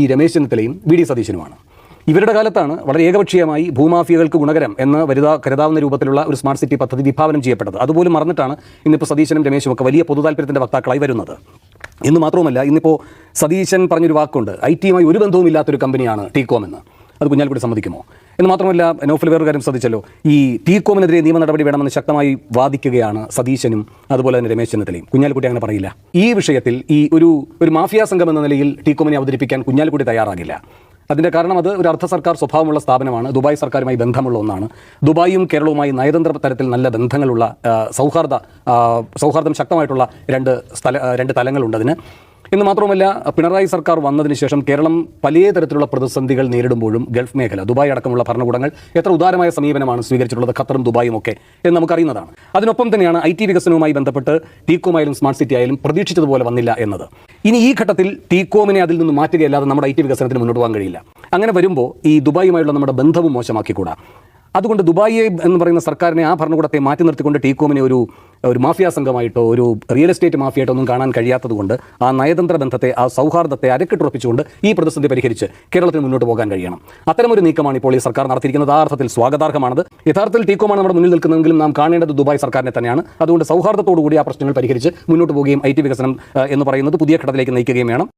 ഈ രമേശ് ചെന്നിത്തലയും V D സതീശനുമാണ്. ഇവരുടെ കാലത്താണ് വളരെ ഏകപക്ഷീയമായി ഭൂമാഫിയകൾക്ക് ഗുണകരം എന്ന് വരുതാ കരുതാവുന്ന രൂപത്തിലുള്ള ഒരു സ്മാർട്ട് സിറ്റി പദ്ധതി വിഭാവനം ചെയ്യപ്പെട്ടത്. അതുപോലും മറന്നിട്ടാണ് ഇന്നിപ്പോൾ സതീശനും രമേശും ഒക്കെ വലിയ പൊതുതാൽപര്യത്തിന്റെ വക്താക്കളായി വരുന്നത്. എന്ന് മാത്രവുമല്ല ഇന്നിപ്പോൾ സതീശൻ പറഞ്ഞൊരു വാക്കുണ്ട് ഐ ടിയുമായി ഒരു ബന്ധവുമില്ലാത്തൊരു കമ്പനിയാണ് ടീകോം എന്ന്. അത് കുഞ്ഞാലിക്കുട്ടി സമ്മതിക്കുമോ? എന്ന് മാത്രമല്ല നോഫൽ വേറൊരു കാര്യം ശ്രദ്ധിച്ചല്ലോ. ഈ ടീകോമിനെതിരെ നിയമ നടപടി വേണമെന്ന് ശക്തമായി വാദിക്കുകയാണ് സതീശനും അതുപോലെ തന്നെ രമേശ് ചെന്നിത്തലയും. കുഞ്ഞാലിക്കുട്ടി അങ്ങനെ പറയില്ല. ഈ വിഷയത്തിൽ ഈ ഒരു ഒരു മാഫിയ സംഘം എന്ന നിലയിൽ ടീകോമിനെ അവതരിപ്പിക്കാൻ കുഞ്ഞാലിക്കുട്ടി തയ്യാറാകില്ല. അതിന്റെ കാരണം അത് ഒരു അർദ്ധ സർക്കാർ സ്വഭാവമുള്ള സ്ഥാപനമാണ്. ദുബായ് സർക്കാരുമായി ബന്ധമുള്ള ഒന്നാണ്. ദുബായും കേരളവുമായി നയതന്ത്ര തലത്തിൽ നല്ല ബന്ധങ്ങളുള്ള സൗഹാർദ്ദ സൗഹാർദ്ദം ശക്തമായിട്ടുള്ള രണ്ട് സ്ഥല രണ്ട് തലങ്ങളുണ്ട് അതിന്. എന്ന് മാത്രമല്ല പിണറായി സർക്കാർ വന്നതിന് ശേഷം കേരളം പല തരത്തിലുള്ള പ്രതിസന്ധികൾ നേരിടുമ്പോഴും ഗൾഫ് മേഖല ദുബായ് അടക്കമുള്ള ഭരണകൂടങ്ങൾ എത്ര ഉദാരമായ സമീപനമാണ് സ്വീകരിച്ചിട്ടുള്ളത് ഖത്തറും ദുബായും ഒക്കെ എന്ന് നമുക്കറിയുന്നതാണ്. അതിനൊപ്പം തന്നെയാണ് ഐ ടി വികസനവുമായി ബന്ധപ്പെട്ട് ടീകോമായാലും സ്മാർട്ട് സിറ്റി ആയാലും പ്രതീക്ഷിച്ചതുപോലെ വന്നില്ല എന്നത്. ഇനി ഈ ഘട്ടത്തിൽ ടീകോമിനെ അതിൽ നിന്ന് മാറ്റുകയല്ലാതെ നമ്മുടെ ഐ ടി വികസനത്തിന് മുന്നോട്ട് പോകാൻ കഴിയില്ല. അങ്ങനെ വരുമ്പോൾ ഈ ദുബായുമായുള്ള നമ്മുടെ ബന്ധവും മോശമാക്കിക്കൂടാ? അതുകൊണ്ട് ദുബായി എന്ന് പറയുന്ന സർക്കാരിനെ ആ ഭരണകൂടത്തെ മാറ്റി നിർത്തിക്കൊണ്ട് ടീകോമിനെ ഒരു ഒരു മാഫിയ സംഘമായിട്ടോ ഒരു റിയൽ എസ്റ്റേറ്റ് മാഫിയായിട്ടോ ഒന്നും കാണാൻ കഴിയാത്തതുകൊണ്ട് ആ നയതന്ത്ര ബന്ധത്തെ ആ സൗഹാർദ്ദത്തെ അരക്കിട്ടുറപ്പിച്ചുകൊണ്ട് ഈ പ്രതിസന്ധി പരിഹരിച്ച് കേരളത്തിന് മുന്നോട്ട് പോകാൻ കഴിയണം. അത്തരമൊരു നീക്കമാണ് ഇപ്പോൾ ഈ സർക്കാർ നടത്തിയിരിക്കുന്നത്. ആ അർത്ഥത്തിൽ സ്വാഗതാർഹമാണത്. യഥാർത്ഥത്തിൽ ടീകോമാണ് നമ്മുടെ മുന്നിൽ നിൽക്കുന്നതെങ്കിലും നാം കാണേണ്ടത് ദുബായ് സർക്കാരിനെ തന്നെയാണ്. അതുകൊണ്ട് സൗഹാർദ്ദത്തോടു കൂടി ആ പ്രശ്നങ്ങൾ പരിഹരിച്ച് മുന്നോട്ട് പോവുകയും ഐ വികസനം എന്ന് പറയുന്നത് പുതിയ ഘട്ടത്തിലേക്ക് നയിക്കുകയും വേണം.